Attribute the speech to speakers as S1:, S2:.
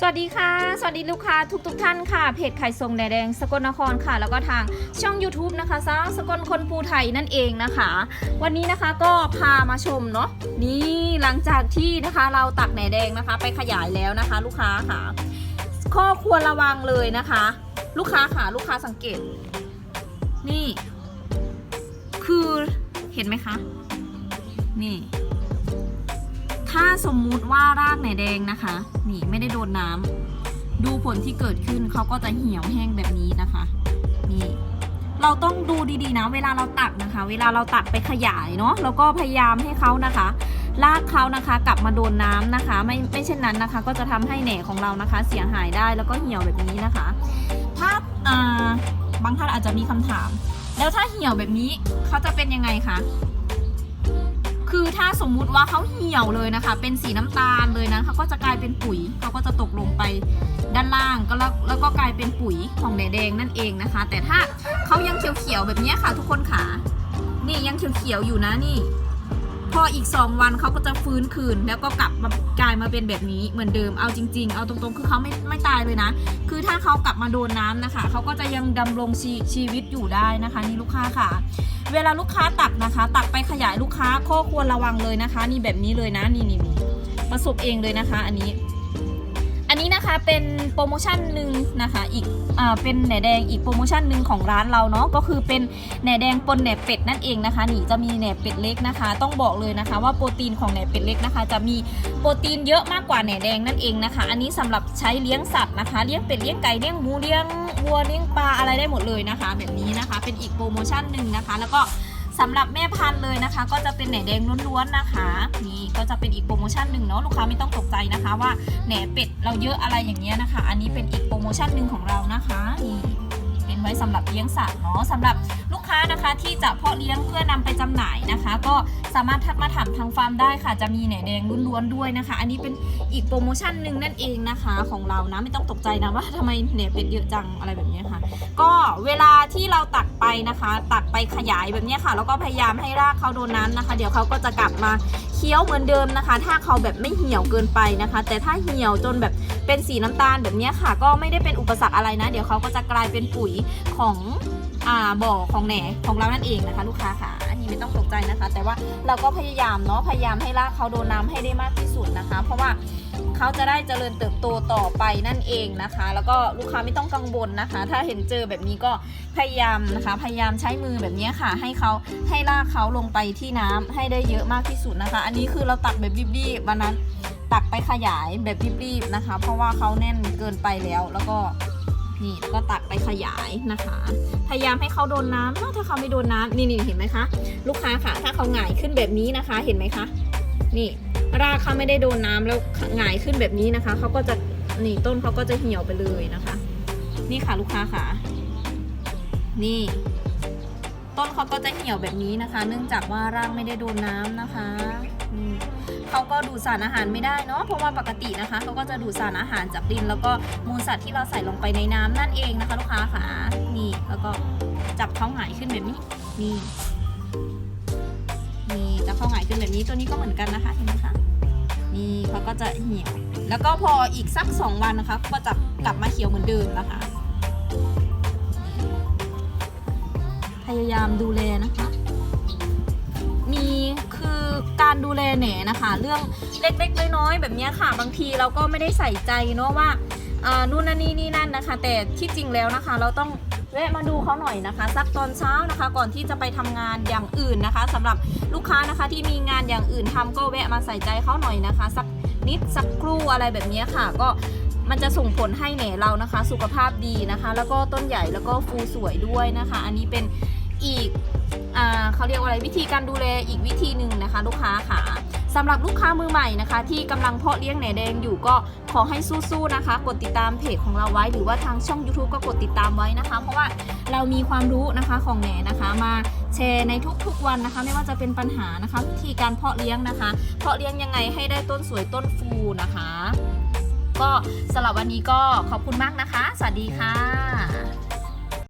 S1: สวัสดีค่ะ สวัสดีลูกค้าทุกทท่านค่ะ เพจไข่ทรงแดแดงสกลนครค่ะ แล้วก็ทางช่อง YouTube นะคะสาวสกลคนภูไทยนั่นเองนะคะ วันนี้นะคะก็พามาชมเนาะนี่หลังจากที่นะคะเราตักแหนแดงนะคะ ไปขยายแล้วนะคะ ลูกค้าค่ะ ข้อควรระวังเลยนะคะ ลูกค้าค่ะลูกค้าสังเกต นี่ คือเห็นไหมคะ นี่ ถ้าสมมุติว่ารากไหนแดงนะคะ นี่ไม่ได้โดนน้ำดูผลที่เกิดขึ้นเขาก็จะเหี่ยวแห้งแบบนี้นะคะ นี่ เราต้องดูดีๆนะ เวลาเราตักนะคะ เวลาเราตักไปขยายเนาะแล้วก็พยายามให้เขานะคะรากเขานะคะกลับมาโดนน้ำนะคะ ไม่ไม่เช่นนั้นนะคะ ก็จะทำให้แหน่ของเรานะคะ เสียหายได้แล้วก็เหี่ยวแบบนี้นะคะ ถ้าอ่าบางท่านอาจจะมีคำถาม แล้วถ้าเหี่ยวแบบนี้เขาจะเป็นยังไงคะ คือถ้าสมมุติว่าเขาเหี่ยวเลยนะคะ เป็นสีน้ำตาลเลยนะเขาก็จะกลายเป็นปุ๋ยเขาก็จะตกลงไปด้านล่างก็แล้วแล้วก็กลายเป็นปุ๋ยของแดแดงนั่นเองนะคะ แต่ถ้าเขายังเขียวๆแบบนี้ค่ะทุกคนค่ะนี่ยังเขียวๆอยู่นะนี่ พออีก 2 วันเขาก็จะฟื้นคืน แล้วก็กลับมากลายมาเป็นแบบนี้เหมือนเดิมเอาจริง ๆ เอาตรงๆ คือเขาไม่ไม่ตายเลยนะ คือถ้าเขากลับมาโดนน้ำนะคะเขาก็จะยังดำรงชีชีวิตอยู่ได้นะคะนี่ลูกค้าค่ะ เวลาลูกค้าตักนะคะ ตักไปขยายลูกค้าข้อควรระวังเลยนะคะ นี่แบบนี้เลยนะนี่นี่ประสบเองเลยนะคะ อันนี้ นนี้นะคะเป็นโปรโมชั่นหนึ่งนะคะอีกอ่าเป็นแหนแดงอีกโปรโมชั่นหนึ่งของร้านเราเนาะก็คือเป็นแหนแดงปนแหนเป็ดนั่นเองนะคะนี่จะมีแหนเป็ดเล็กนะคะ ต้องบอกเลยนะคะ ว่าโปรตีนของแหนเป็ดเล็กนะคะ จะมีโปรตีนเยอะมากกว่าแหนแดงนั่นเองนะคะ อันนี้สำหรับใช้เลี้ยงสัตว์นะคะเลี้ยงเป็ดเลี้ยงไก่เลี้ยงหมูเลี้ยงวัวเลี้ยงปลาอะไรได้หมดเลยนะคะ แบบนี้นะคะ เป็นอีกโปรโมชั่นหนึ่งนะคะ แล้วก็ สำหรับแม่พันธุ์เลยนะคะ ก็จะเป็นแหนแดงล้วนๆนะคะ นี่ก็จะเป็นอีกโปรโมชั่นหนึ่งเนาะลูกค้าไม่ต้องตกใจนะคะ ว่าแหนเป็ดเราเยอะอะไรอย่างเงี้ยนะคะ อันนี้เป็นอีกโปรโมชั่นหนึ่งของเรานะคะนี่เป็นไว้สำหรับเลี้ยงสัตว์เนาะสำหรับลูกค้านะคะที่จะเพาะเลี้ยงเพื่อนำไปจำหน่ายนะคะ ก็ สามารถทักมาถามทางฟาร์มได้ค่ะ จะมีแหนแดงล้วนๆด้วยนะคะ อันนี้เป็นอีกโปรโมชั่นหนึ่งนั่นเองนะคะของเรานะไม่ต้องตกใจนะว่าทำไมแหนเป็ดเยอะจังอะไรแบบนี้ค่ะ ก็เวลาที่เราตักไปนะคะ ตักไปขยายแบบนี้ค่ะ แล้วก็พยายามให้รากเขาโดนน้ำนะคะ เดี๋ยวเขาก็จะกลับมาเคี้ยวเหมือนเดิมนะคะ ถ้าเขาแบบไม่เหี่ยวเกินไปนะคะ แต่ถ้าเหี่ยวจนแบบเป็นสีน้ำตาลแบบนี้ค่ะ ก็ไม่ได้เป็นอุปสรรคอะไรนะ เดี๋ยวเขาก็จะกลายเป็นปุ๋ยของอ่าบ่อของแหนของเรานั่นเองนะคะ ลูกค้าค่ะ นี้ไม่ต้องตกใจนะคะ แต่ว่าเราก็พยายามเนาะพยายามให้รากเขาโดนน้ำให้ได้มากที่สุดนะคะ เพราะว่าเขาจะได้เจริญเติบโตต่อไปนั่นเองนะคะ แล้วก็ลูกค้าไม่ต้องกังวลนะคะ ถ้าเห็นเจอแบบนี้ก็พยายามนะคะ พยายามใช้มือแบบนี้ค่ะ ให้เขาให้ลากเขาลงไปที่น้ำให้ได้เยอะมากที่สุดนะคะ อันนี้คือเราตักแบบรีบๆวันนั้นตักไปขยายแบบรีบๆนะคะ เพราะว่าเขาแน่นเกินไปแล้วแล้วก็นี่ก็ตักไปขยายนะคะ พยายามให้เขาโดนน้ำถ้าเขาไม่โดนน้ำนี่นี่เห็นไหมคะ ลูกค้าค่ะ ถ้าเขาหงายขึ้นแบบนี้นะคะ เห็นไหมคะ นี่ รากเขาไม่ได้โดนน้ำแล้วหงายขึ้นแบบนี้นะคะ เขาก็จะนี่ต้นเขาก็จะเหี่ยวไปเลยนะคะ นี่ค่ะลูกค้าค่ะ นี่ ต้นเขาก็จะเหี่ยวแบบนี้นะคะ เนื่องจากว่ารากไม่ได้โดนน้ำนะคะเขาก็ดูดสารอาหารไม่ได้เนาะเพราะว่าปกตินะคะเขาก็จะดูดสารอาหารจากดิน แล้วก็มูลสัตว์ที่เราใส่ลงไปในน้ำนั่นเองนะคะ ลูกค้าค่ะนี่แล้วก็จับเขาหงายขึ้นแบบนี้นี่นี่จะเข้าหงายขึ้นแบบนี้ตัวนี้ก็เหมือนกันนะคะเห็นไหมคะนี่เขาก็จะเหี่ยว แล้วก็พออีกสักสองวันนะคะ ก็จะกลับมาเขียวเหมือนเดิมนะคะ พยายามดูแลนะคะ มีคือการดูแลแหนนะคะ เรื่องเล็กๆน้อยๆแบบนี้ค่ะ บางทีเราก็ไม่ได้ใส่ใจเนาะว่าานู่นนั่นนี่นี่นั่นนะคะ แต่ที่จริงแล้วนะคะ เราต้องแวะมาดูเขาหน่อยนะคะ สักตอนเช้านะคะ ก่อนที่จะไปทำงานอย่างอื่นนะคะสำหรับลูกค้านะคะที่มีงานอย่างอื่นทำก็แวะมาใส่ใจเขาหน่อยนะคะ สักนิดสักครู่อะไรแบบนี้ค่ะ ก็มันจะส่งผลให้แหนเรานะคะ สุขภาพดีนะคะ แล้วก็ต้นใหญ่แล้วก็ฟูสวยด้วยนะคะ อันนี้เป็น อีกอเขาเรียกว่าอะไรวิธีการดูแลอีกวิธีหนึ่งนะคะ ลูกค้าค่ะสำหรับลูกค้ามือใหม่นะคะ ที่กำลังเพาะเลี้ยงแหนแดงอยู่ก็ขอให้สู้ๆนะคะ กดติดตามเพจของเราไว้ หรือว่าทางช่อง YouTube ก็กดติดตามไว้นะคะ เพราะว่าเรามีความรู้นะคะของแหนนะคะมาแชร์ในทุกๆวันนะคะ ไม่ว่าจะเป็นปัญหานะคะวิธีการเพาะเลี้ยงนะคะ เพาะเลี้ยงยังไงให้ได้ต้นสวยต้นฟูนะคะ ก็สำหรับวันนี้ก็ขอบคุณมากนะคะ สวัสดีค่ะ